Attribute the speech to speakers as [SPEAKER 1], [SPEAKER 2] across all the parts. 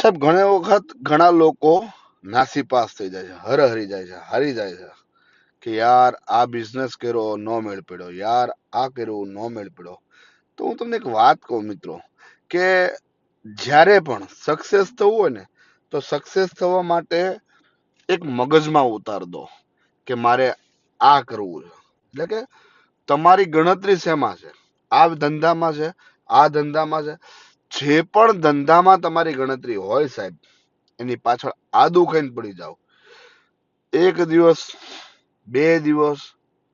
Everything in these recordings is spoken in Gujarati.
[SPEAKER 1] સાહેબ, ઘણી વખત ઘણા લોકો નાસીપાસ થઈ જાય છે, હરહરી જાય છે, હારી જાય છે કે યાર, આ બિઝનેસ કર્યો, નો મેળ પડ્યો, યાર, આ કર્યું, નો મેળ પડ્યો. તો હું તમને એક વાત કહું મિત્રો કે જ્યારે પણ સક્સેસ થવું હોય ને, તો સક્સેસ થવા માટે એક મગજમાં ઉતાર દો કે મારે આ કરવું છે. એટલે કે તમારી ગણતરી શેમાં છે? આ ધંધામાં છે, આ ધંધામાં છે? જે પણ ધંધામાં તમારી ગણતરી હોય સાહેબ, એની પાછળ આદુ ખાઈને પડી જાઓ. એક દિવસ, બે દિવસ,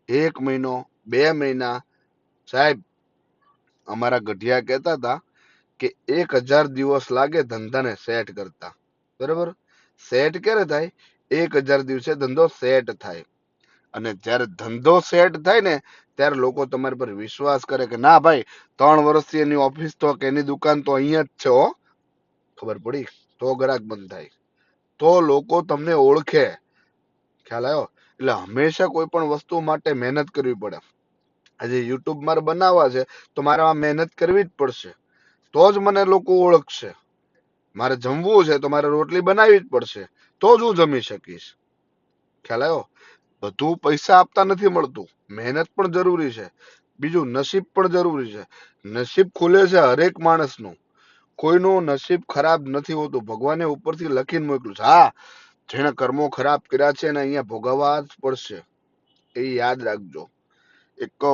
[SPEAKER 1] એક મહિનો, બે મહિના, સાહેબ, અમારા ગઢિયા કહેતા હતા કે એક હજાર દિવસ લાગે ધંધાને સેટ કરતા. બરાબર? સેટ ક્યારે થાય? એક હજાર દિવસે ધંધો સેટ થાય. અને જ્યારે ધંધો સેટ થાય ને, ત્યારે લોકો તમારી પર વિશ્વાસ કરે કે, ના ભાઈ, ત્રણ વર્ષથી એની ઓફિસ તો કે એની દુકાન તો અહીંયા જ છે હો. ખબર પડી? તો ગ્રાહક બંધ થાય. તો લોકો તમને ઓળખે. ખ્યાલ આવ્યો? એટલે હંમેશા કોઈ પણ વસ્તુ માટે મહેનત કરવી પડે. આજે યુટ્યુબ મારે બનાવવા છે, તો મારે આ મહેનત કરવી જ પડશે. તો જ મને લોકો ઓળખશે. મારે જમવું છે, તો મારે રોટલી બનાવવી જ પડશે. તો જ હું જમી શકીશ. ખ્યાલ આવ્યો? બધું પૈસા આપતા નથી મળતું. મહેનત પણ જરૂરી છે. બીજું નસીબ પણ જરૂરી છે. નસીબ ખુલે છે હરેક માણસનું. કોઈનું નસીબ ખરાબ નથી હોતું. ભગવાને ઉપરથી લખીને મોકલ્યું છે, હા, જેણે કર્મો ખરાબ કર્યા છે એને અહીંયા ભોગવવા જ પડશે. એ યાદ રાખજો. એક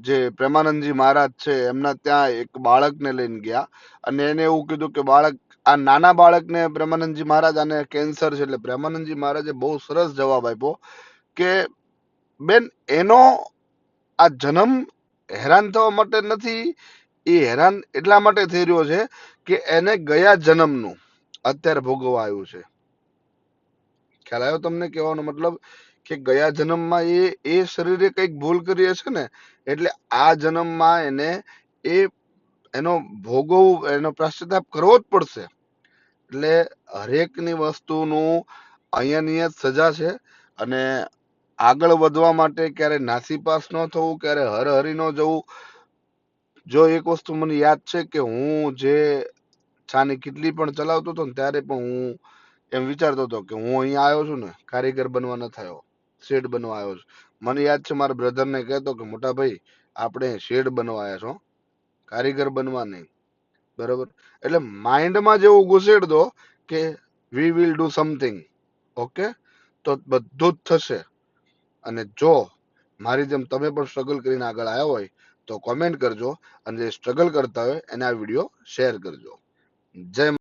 [SPEAKER 1] જે પ્રેમાનંદજી મહારાજ છે, એમના ત્યાં એક બાળકને લઈને ગયા અને એને એવું કીધું કે, બાળક, આ નાના બાળકને પ્રેમાનંદજી મહારાજ આને કેન્સર છે. એટલે પ્રેમાનંદજી મહારાજે બહુ સરસ જવાબ આપ્યો. કે બેન, એનો આ જન્મ હેરાન થવા માટે નથી, એ હેરાન એટલા માટે થઈ રહ્યો છે કે એને ગયા જન્મનું અત્યારે ભોગવવા આવ્યું છે. ખ્યાલ આવ્યો તમને કહેવાનો મતલબ કે ગયા જન્મમાં એ એ શરીરે કંઈક ભૂલ કરી હશે ને, એટલે આ જન્મમાં એને એ, એનો ભોગવવું, એનો પ્રાશ્ચિતાપ કરવો જ પડશે. એટલે હરેકની વસ્તુનું અહીંયા નિયત સજા છે અને આગળ વધવા માટે ક્યારે નાસીપાસ ન થવું, ક્યારે હરહરી ન જવું. જો એક વસ્તુ મને યાદ છે કે હું જે છાની કેટલી પણ ચલાવતો હતો ને ત્યારે પણ હું એમ વિચારતો હતો કે હું અહીંયા આવ્યો છું ને, કારીગર બનવા ન થયો, શેડ બનવા આવ્યો છું. મને યાદ છે મારા બ્રધરને કહેતો કે, મોટા ભાઈ, આપણે શેડ બનવા આવ્યા છો, કારીગર બનવા નહીં. બરોબર? એટલે માઇન્ડમાં જેવું ઘુસેડ દો કે we will do something okay? તો બધું જ થશે. અને જો મારી જેમ તમે પણ સ્ટ્રગલ કરીને આગળ આવ્યા હોય, તો કોમેન્ટ કરજો અને જે સ્ટ્રગલ કરતા હોય એને આ વીડિયો શેર કરજો. જય